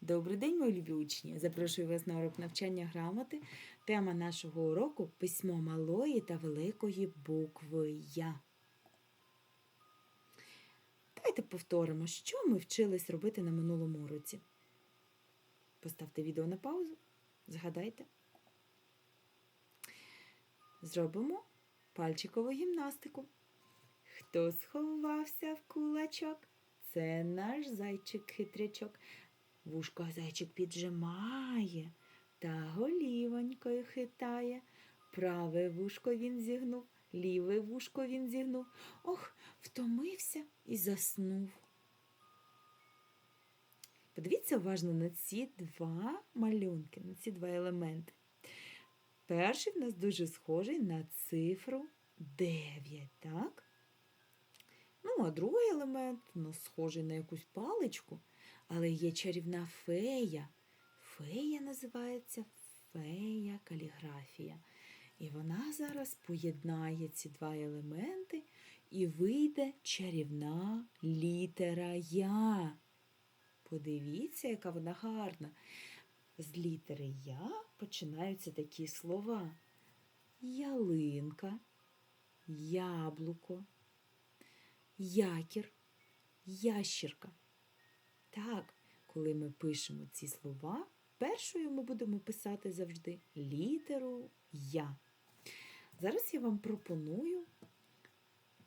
Добрий день, мої любі учні! Запрошую вас на урок навчання грамоти. Тема нашого уроку письмо малої та великої букви Я. Давайте повторимо, що ми вчились робити на минулому уроці. Поставте відео на паузу, згадайте. Зробимо пальчикову гімнастику. Хто сховався в кулачок? Це наш зайчик-хитрячок. Вушко зайчик піджимає та голівонькою хитає. Праве вушко він зігнув, ліве вушко він зігнув. Ох, втомився і заснув. Подивіться уважно на ці два малюнки, на ці два елементи. Перший в нас дуже схожий на цифру 9, так? Ну, а другий елемент у нас схожий на якусь паличку. Але є чарівна фея. Фея називається фея каліграфія. І вона зараз поєднає ці два елементи і вийде чарівна літера Я. Подивіться, яка вона гарна. З літери Я починаються такі слова: ялинка, яблуко, якір, ящірка. Так, коли ми пишемо ці слова, першою ми будемо писати завжди літеру Я. Зараз я вам пропоную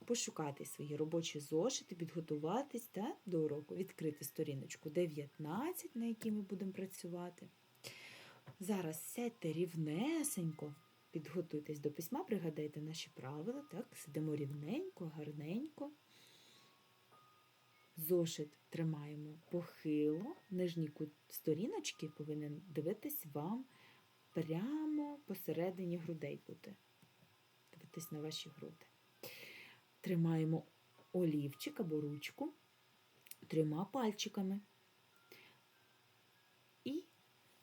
пошукати свої робочі зошити, підготуватись та, до уроку, відкрити сторіночку 19, на якій ми будемо працювати. Зараз сядьте рівнесенько, підготуйтесь до письма, пригадайте наші правила. Так, сидимо рівненько, гарненько. Зошит тримаємо похило, нижній сторіночки повинен дивитись вам прямо посередині грудей бути. Дивитись на ваші груди. Тримаємо олівчик або ручку трьома пальчиками. І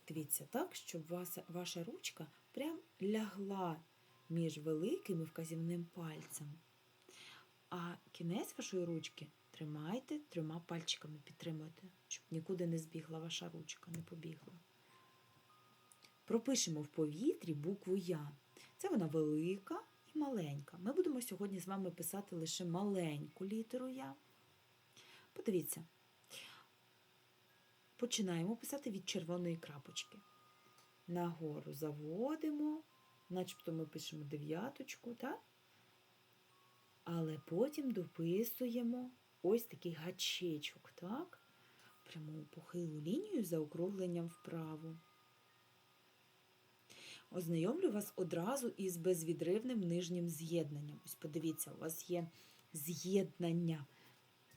дивіться так, щоб ваша, ваша ручка прям лягла між великим і вказівним пальцем. А кінець вашої ручки тримайте трьома пальчиками, підтримуйте, щоб нікуди не збігла ваша ручка, не побігла. Пропишемо в повітрі букву Я. Це вона велика і маленька. Ми будемо сьогодні з вами писати лише маленьку літеру Я. Подивіться. Починаємо писати від червоної крапочки. Нагору заводимо, начебто ми пишемо дев'яточку, так? Але потім дописуємо ось такий гачечок, так? Пряму похилу лінію за округленням вправо. Ознайомлю вас одразу із безвідривним нижнім з'єднанням. Ось подивіться, у вас є з'єднання.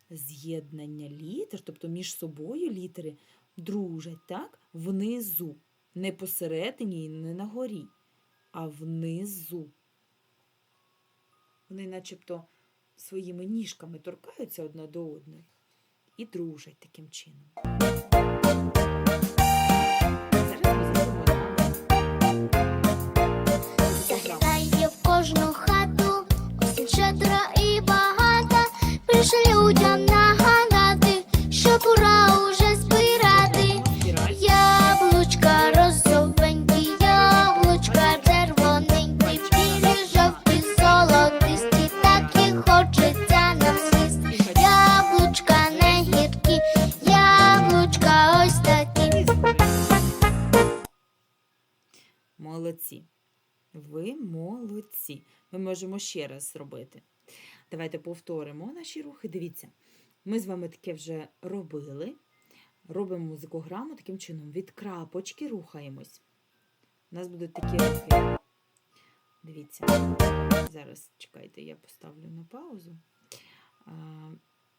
З'єднання літер, тобто між собою літери дружать, так? Внизу. Не посередині і не на горі, а внизу. Вони начебто своїми ніжками торкаються одна до одної і дружать таким чином. Заглядає в кожну хату, осінь щедра і багата, пише людям нагадати, Ви молодці. Ми можемо ще раз зробити. Давайте повторимо наші рухи. Дивіться, ми з вами таке вже робили. Робимо музикограму таким чином. Від крапочки рухаємось. У нас будуть такі рухи. Дивіться. Зараз чекайте, я поставлю на паузу.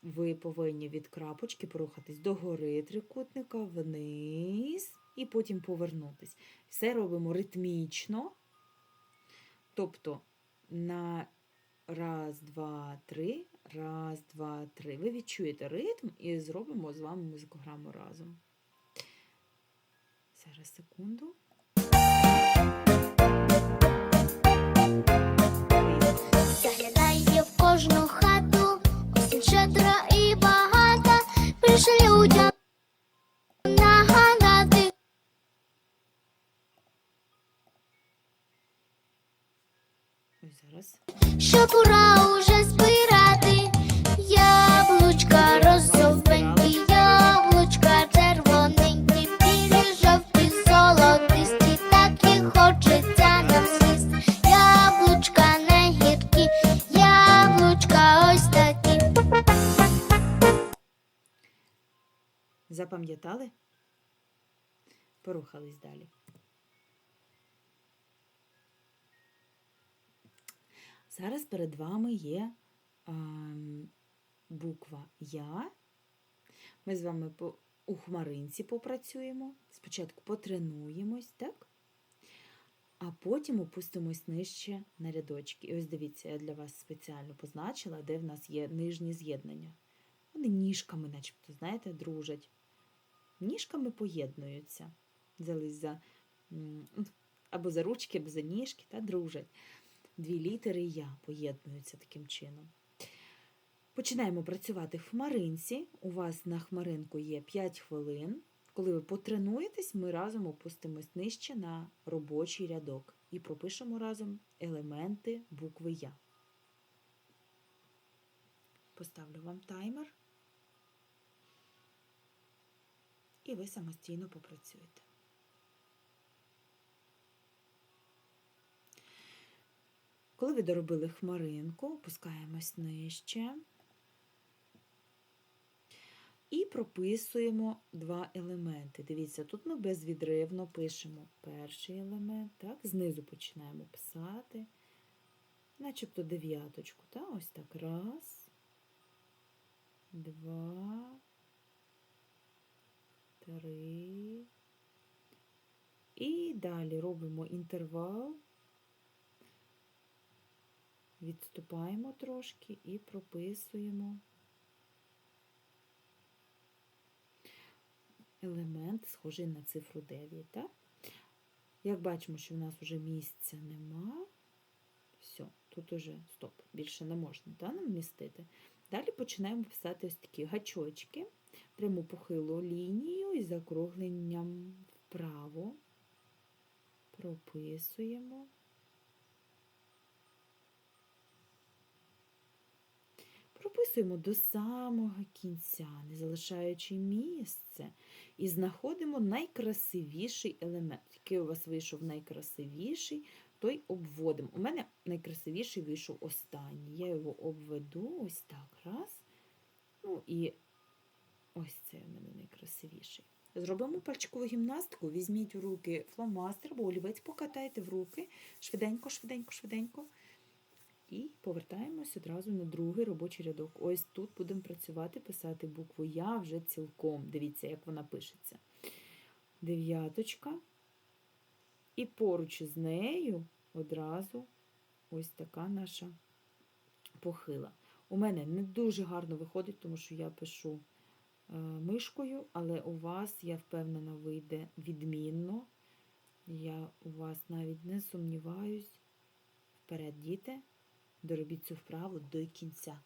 Ви повинні від крапочки порухатись до гори трикутника, вниз і потім повернутись. Все робимо ритмічно. Тобто на раз, два, три, раз, два, три. Ви відчуєте ритм і зробимо з вами музикограму разом. Зараз секунду. Зараз. що пора уже збирати. Яблучка розовенькі, яблучка червоненькі, білі, жовті, золотисті, так і хочеться нам з'їсти. Яблучка не гіркі, яблучка ось такі. Запам'ятали? Порухались далі. Зараз перед вами є ем, буква Я. Ми з вами по, у хмаринці попрацюємо. Спочатку потренуємось, так? А потім опустимось нижче на рядочки. І ось дивіться, я для вас спеціально позначила, де в нас є нижні з'єднання. Вони ніжками, начебто, знаєте, дружать. Ніжками поєднуються. Взялись за або за ручки, або за ніжки, та дружать. Дві літери я поєднуються таким чином. Починаємо працювати в хмаринці. У вас на хмаринку є 5 хвилин. Коли ви потренуєтесь, ми разом опустимось нижче на робочий рядок і пропишемо разом елементи букви Я. Поставлю вам таймер. І ви самостійно попрацюєте. Коли ви доробили хмаринку, опускаємось нижче і прописуємо два елементи. Дивіться, тут ми безвідривно пишемо перший елемент, так? знизу починаємо писати, начебто дев'яточку. Так? Ось так. Раз, два, три. І далі робимо інтервал. Відступаємо трошки і прописуємо елемент, схожий на цифру 9. Так? Як бачимо, що в нас вже місця нема, все, тут уже стоп, більше не можна та, нам вмістити. Далі починаємо писати ось такі гачочки, пряму похилу лінію і закругленням вправо. Прописуємо. Прописуємо до самого кінця, не залишаючи місце, і знаходимо найкрасивіший елемент. Який у вас вийшов найкрасивіший, той обводимо. У мене найкрасивіший вийшов останній. Я його обведу ось так. Раз. Ну і ось це у мене найкрасивіший. Зробимо пальчикову гімнастику, візьміть у руки фломастер або олівець, покатайте в руки швиденько, швиденько, швиденько. І повертаємось одразу на другий робочий рядок. Ось тут будемо працювати, писати букву Я вже цілком. Дивіться, як вона пишеться. Дев'яточка. І поруч з нею одразу ось така наша похила. У мене не дуже гарно виходить, тому що я пишу е, мишкою, але у вас, я впевнена, вийде відмінно. Я у вас навіть не сумніваюсь. Вперед, діти доробіть цю вправу до кінця.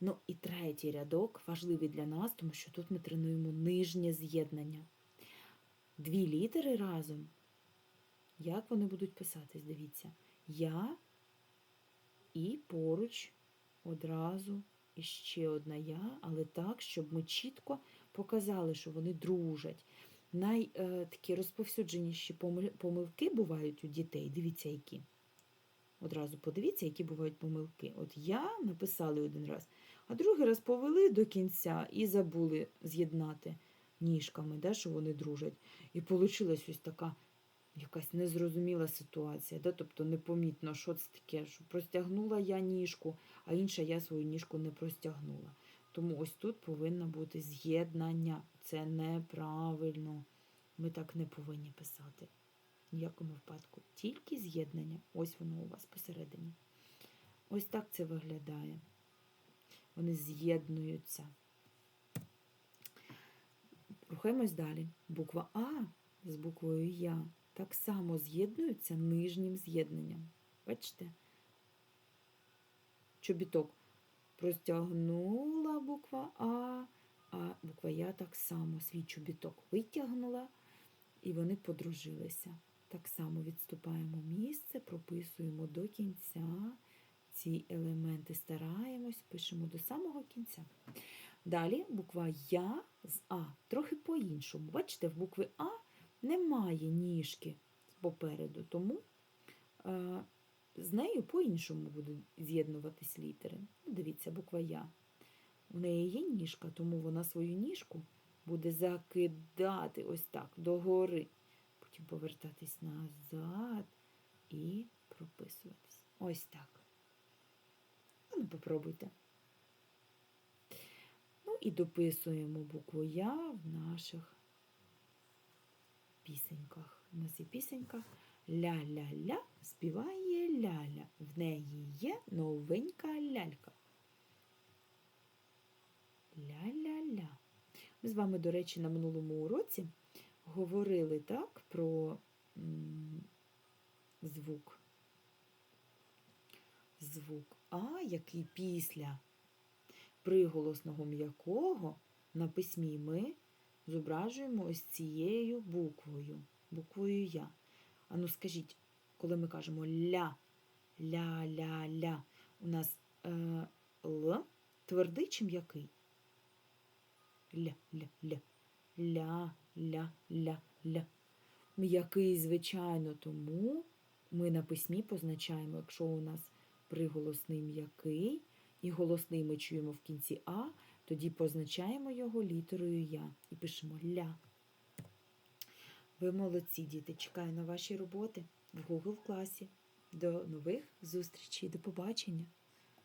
Ну і третій рядок важливий для нас, тому що тут ми тренуємо нижнє з'єднання. Дві літери разом. Як вони будуть писатись? Дивіться. Я і поруч одразу іще одна я, але так, щоб ми чітко показали, що вони дружать. Най е, розповсюдженіші помилки бувають у дітей. Дивіться, які. Одразу подивіться, які бувають помилки. От я написали один раз, а другий раз повели до кінця і забули з'єднати ніжками, да, що вони дружать. І вийшла ось така якась незрозуміла ситуація. Да? Тобто непомітно, що це таке, що простягнула я ніжку, а інша я свою ніжку не простягнула. Тому ось тут повинно бути з'єднання. Це неправильно. Ми так не повинні писати. В ніякому випадку. Тільки з'єднання. Ось воно у вас посередині. Ось так це виглядає. Вони з'єднуються. Рухаємось далі. Буква А з буквою Я так само з'єднуються нижнім з'єднанням. Бачите? Чобіток простягнула буква А, а буква Я так само свій чобіток витягнула, і вони подружилися. Так само відступаємо місце, прописуємо до кінця ці елементи, стараємось, пишемо до самого кінця. Далі буква Я з А трохи по-іншому. Бачите, в букви А немає ніжки попереду, тому е, з нею по-іншому будуть з'єднуватись літери. Ну, дивіться, буква Я. У неї є ніжка, тому вона свою ніжку буде закидати ось так догори. Потім повертатись назад і прописуватись. Ось так. Ну, попробуйте. Ну і дописуємо букву Я в наших пісеньках. У нас є пісенька Ля-ля-ля співає ляля. В неї є новенька лялька. Ля-ля-ля. Ми з вами, до речі, на минулому уроці говорили так про звук. Звук А, який після приголосного м'якого на письмі ми зображуємо ось цією буквою, буквою Я. Ану, скажіть, коли ми кажемо ля, ля, ля, ля, у нас е, Л твердий чи м'який? Ля, ля, ля, ля, ля, ля, ля. М'який, звичайно, тому ми на письмі позначаємо, якщо у нас приголосний м'який, і голосний ми чуємо в кінці А, тоді позначаємо його літерою Я і пишемо ля. Ви молодці, діти. Чекаю на ваші роботи в Google класі. До нових зустрічей, до побачення!